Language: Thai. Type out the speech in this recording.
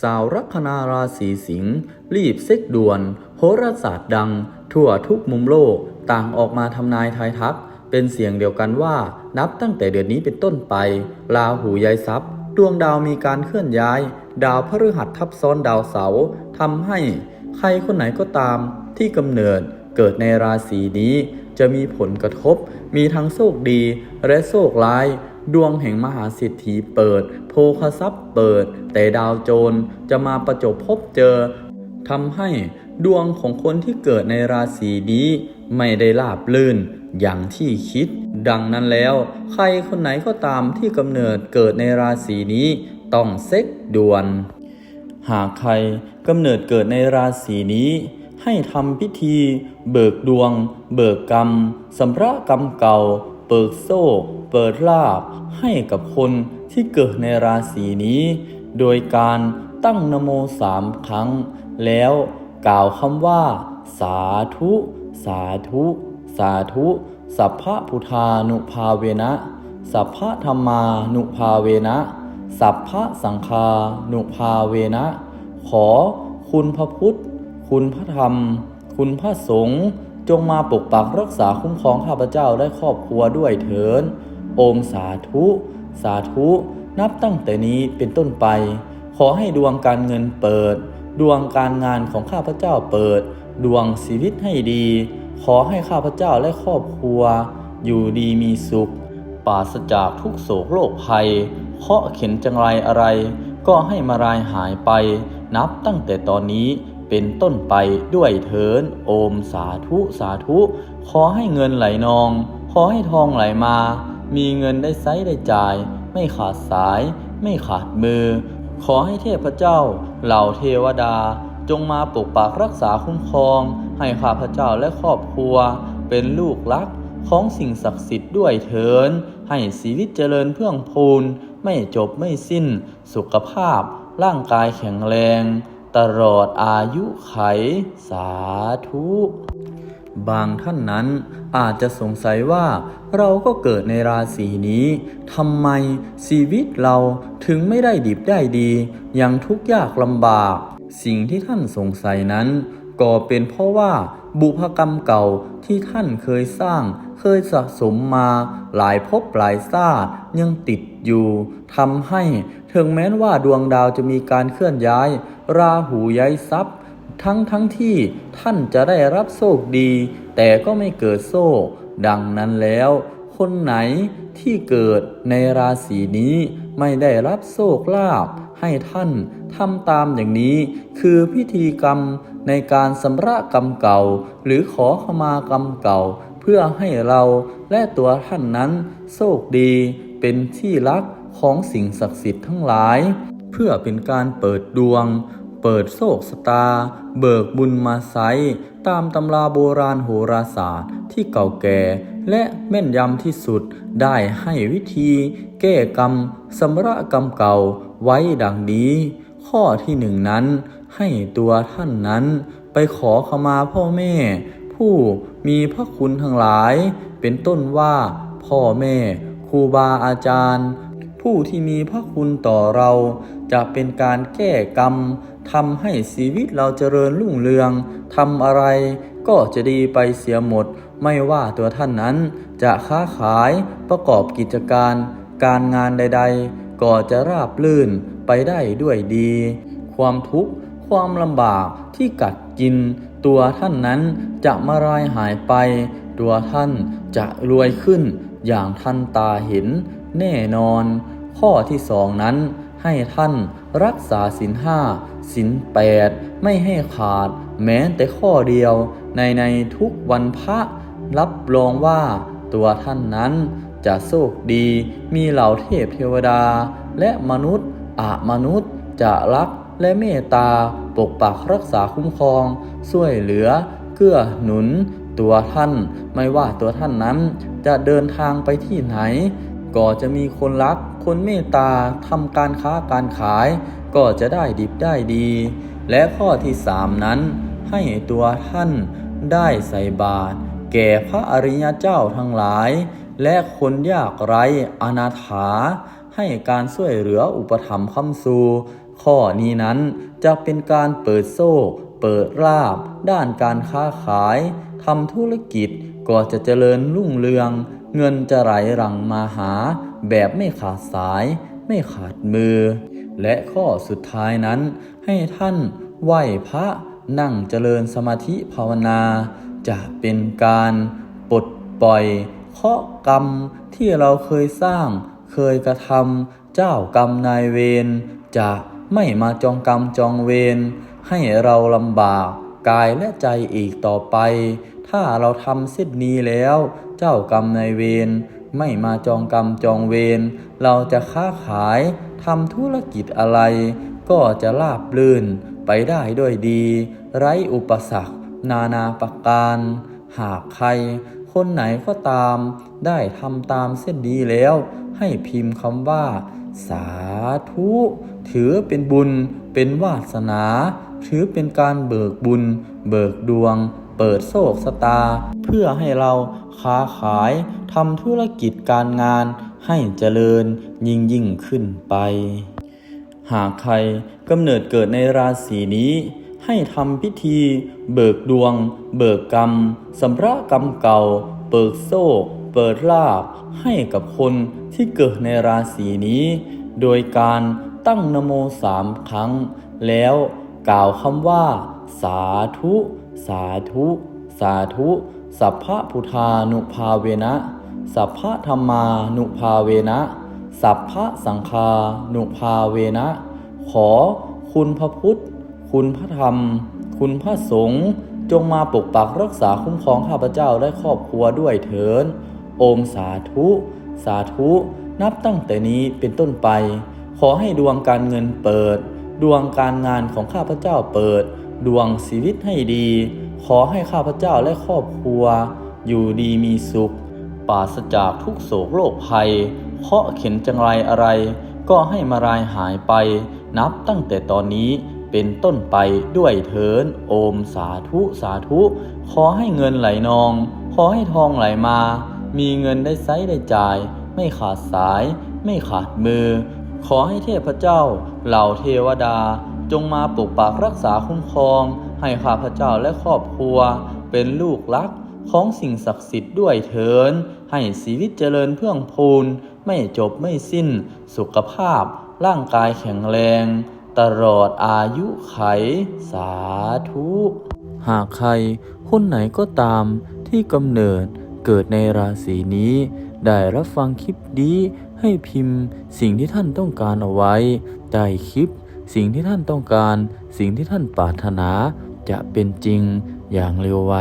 สาวลัคนาราศีสิงห์รีบเซ็กด่วน โหราศาสตร์ดัง ทั่วทุกมุมโลกต่างออกมาทำนายทายทัก เป็นเสียงเดียวกันว่านับตั้งแต่เดือนนี้เป็นต้นไป ลาหูย้ายทรัพย์ ดวงดาวมีการเคลื่อนย้าย ดาวพฤหัสทับซ้อนดาวเสาร์ทำให้ใครคนไหนก็ตาม ที่กำเนิดเกิดในราศีนี้ จะมีผลกระทบ มีทั้งโชคดีและโชคร้าย ดวงแห่งมหาเศรษฐีเปิด โภคทรัพย์เปิด แต่ดาวโจรจะมาประจบพบเจอทำให้ดวงของคนที่เกิดในราศีนี้ไม่ได้ราบลื่นอย่างที่คิด ดังนั้นแล้ว ใครคนไหนก็ตามที่กำเนิดเกิดในราศีนี้ต้องเซ็กด่วน หากใครกำเนิดเกิดในราศีนี้ ให้ทำพิธี เบิกดวง เบิกกรรมสำระกรรมเก่า เปิดโซ่เปิดลาบให้กับคนที่เกิดในราศีนี้ โดยการตั้งนโมสามครั้ง แล้วกล่าวคำว่า สาธุ สาธุ สาธุ สัพพะพุทธานุภาเวนะ สัพพะธรรมานุภาเวนะ สัพพะสังฆานุภาเวนะ ขอคุณพระพุทธ คุณพระธรรม คุณพระสงฆ์ จงมาปกปักรักษาคุ้มครองข้าพเจ้าและครอบครัวด้วยเถินโอมสาธุ สาธุ นับตั้งแต่นี้เป็นต้นไป ขอให้ดวงการเงินเปิด ดวงการงานของข้าพเจ้าเปิด ดวงชีวิตให้ดี ขอให้ข้าพเจ้าและครอบครัว อยู่ดีมีสุข ปราศจากทุกโศกโรคภัย เคาะเข็นจังไรอะไร ก็ให้มารายหายไป นับตั้งแต่ตอนนี้ เป็นต้นไปด้วยเถินโอมสาธุสาธุ ขอให้เงินไหลนอง ขอให้ทองไหลมา มีเงินได้ใช้ได้จ่าย ไม่ขาดสาย ไม่ขาดมือ ขอให้เทพเจ้า เหล่าเทวดา จงมาปกปักรักษาคุ้มครอง ให้ข้าพเจ้าและครอบครัว เป็นลูกรักของสิ่งศักดิ์สิทธิ์ด้วยเถิน ให้ชีวิตเจริญเพื่องพูน ไม่จบไม่สิ้น สุขภาพ ร่างกายแข็งแรง ตลอดอายุไขสาธุบางท่านนั้นอาจจะสงสัยว่าเราก็เกิดในราศีนี้ทำไมชีวิตเราถึงไม่ได้ดิบได้ดียังทุกข์ยากลำบาก สิ่งที่ท่านสงสัยนั้น ก็เป็นเพราะว่าบุพกรรมเก่าที่ท่านเคยสร้าง เคยสะสมมาหลายภพหลายชาติยังติดอยู่ทำให้ ถึงแม้ว่าดวงดาวจะมีการเคลื่อนย้าย ราหูย้ายทรัพย์ ทั้งทั้งที่ท่านจะได้รับโชคดี แต่ก็ไม่เกิดโชคดังนั้นแล้ว คนไหนที่เกิดในราศีนี้ไม่ได้รับโชคลาภให้ท่านทำตามอย่างนี้ คือพิธีกรรมในการสำระกรรมเก่า หรือขอขมากรรมเก่า เพื่อให้เราและตัวท่านนั้นโชคดีเป็นที่รัก ของสิ่งศักดิ์สิทธิ์ทั้งหลาย เพื่อเป็นการเปิดดวง เปิดโชคสตา เบิกบุญมาไซตามตำราโบราณโหราศาสตร์ที่เก่าแก่ และแม่นยำที่สุดได้ให้วิธี แก้กรรมสำระกรรมเก่าไว้ดังนี้ ข้อที่หนึ่งนั้น ให้ตัวท่านนั้นไปขอขมาพ่อแม่ ผู้มีพระคุณทั้งหลาย เป็นต้นว่าพ่อแม่ครูบาอาจารย์ ผู้ที่มีพระคุณต่อเรา จะเป็นการแก้กรรมทำให้ชีวิตเราเจริญรุ่งเรืองทำอะไรก็จะดีไปเสียหมด ไม่ว่าตัวท่านนั้น จะค้าขายประกอบกิจการ การงานใด ๆ ก็จะราบลื่นไปได้ด้วยดี ความทุกข์ความลำบากที่กัดกิน ตัวท่านนั้นจะมารายหายไป ตัวท่านจะรวยขึ้นอย่างท่านตาเห็น แน่นอน ข้อที่สองนั้นให้ท่านรักษาศีลห้าศีลแปดไม่ให้ขาด แม้แต่ข้อเดียวในในทุกวันพระ รับรองว่าตัวท่านนั้นจะโชคดีมีเหล่าเทพเทวดา และมนุษย์อามนุษย์จะรักและเมตตาปกปักรักษาคุ้มครองช่วยเหลือ เกื้อหนุนตัวท่าน ไม่ว่าตัวท่านนั้นจะเดินทางไปที่ไหน ก็จะมีคนรัก คนเมตตาทำการค้าการขาย ก็จะได้ดิบได้ดี และข้อที่สามนั้น ให้ตัวท่านได้ใส่บาตรแก่พระอริยเจ้าทั้งหลาย และคนยากไร้อนาถา ให้การช่วยเหลืออุปถัมภ์คำสูข้อนี้นั้นจะเป็นการเปิดโซ่เปิดราบ ด้านการค้าขายทำธุรกิจก็จะเจริญรุ่งเรือง เงินจะไหลหลังมาหาแบบไม่ขาดสาย ไม่ขาดมือ และข้อสุดท้ายนั้น ให้ท่านไหว้พระนั่งเจริญสมาธิภาวนา จะเป็นการปลดปล่อยเคราะห์กรรมที่เราเคยสร้าง เคยกระทำเจ้ากรรมนายเวรจะไม่มาจองกรรมจองเวรให้เราลำบาก กายและใจอีกต่อไป ถ้าเราทำเส้นนี้แล้ว เจ้ากรรมนายเวรไม่มาจองกรรมจองเวรเราจะค้าขายทำธุรกิจอะไร ก็จะราบรื่นไปได้ด้วยดี ไร้อุปสรรค นานาประการ หากใคร คนไหนก็ตาม ได้ทำตามเส้นดีแล้ว ให้พิมพ์คำว่า สาธุ ถือเป็นบุญเป็นวาสนา ถือเป็นการเบิกบุญ เบิกดวง เปิดโชคสตา เพื่อให้เราค้าขายทำธุรกิจการงานให้เจริญยิ่งยิ่งขึ้นไป หากใครกำเนิดเกิดในราศีนี้ ให้ทำพิธี เบิกดวง เบิกกรรมสำระกรรมเก่า เปิดโซ่เปิดลาบให้กับคนที่เกิดในราศีนี้ โดยการตั้งนโมสามครั้ง แล้ว กล่าวคำว่า สาธุ สาธุ สาธุ สัพพะพุทธานุภาเวนะ สัพพะธรรมานุภาเวนะ สัพพะสังฆานุภาเวนะ ขอคุณพระพุทธ คุณพระธรรม คุณพระสงฆ์จงมาปกปักรักษาคุ้มครองข้าพเจ้าและครอบครัวด้วยเถินโอมสาธุ สาธุ นับตั้งแต่นี้เป็นต้นไป ขอให้ดวงการเงินเปิด ดวงการงานของข้าพเจ้าเปิด ดวงชีวิตให้ดี ขอให้ข้าพเจ้าและครอบครัว อยู่ดีมีสุข ปราศจากทุกโศกโรคภัย เคาะเข็นจังไรอะไร ก็ให้มารายหายไป นับตั้งแต่ตอนนี้เป็นต้นไปด้วยเถินโอมสาธุสาธุ ขอให้เงินไหลนอง ขอให้ทองไหลมา มีเงินได้ใช้ได้จ่าย ไม่ขาดสาย ไม่ขาดมือ ขอให้เทพเจ้า เหล่าเทวดา จงมาปกปักรักษาคุ้มครอง ให้ข้าพเจ้าและครอบครัว เป็นลูกรักของสิ่งศักดิ์สิทธิ์ด้วยเถิน ให้ชีวิตเจริญเพื่องพูน ไม่จบไม่สิ้น สุขภาพ ร่างกายแข็งแรง ตลอดอายุไข สาธุ หากใครคนไหนก็ตามที่กำเนิดเกิดในราศีนี้ ได้รับฟังคลิปนี้ ให้พิมพ์สิ่งที่ท่านต้องการเอาไว้ใต้คลิป สิ่งที่ท่านต้องการ สิ่งที่ท่านปรารถนา จะเป็นจริงอย่างเร็วไว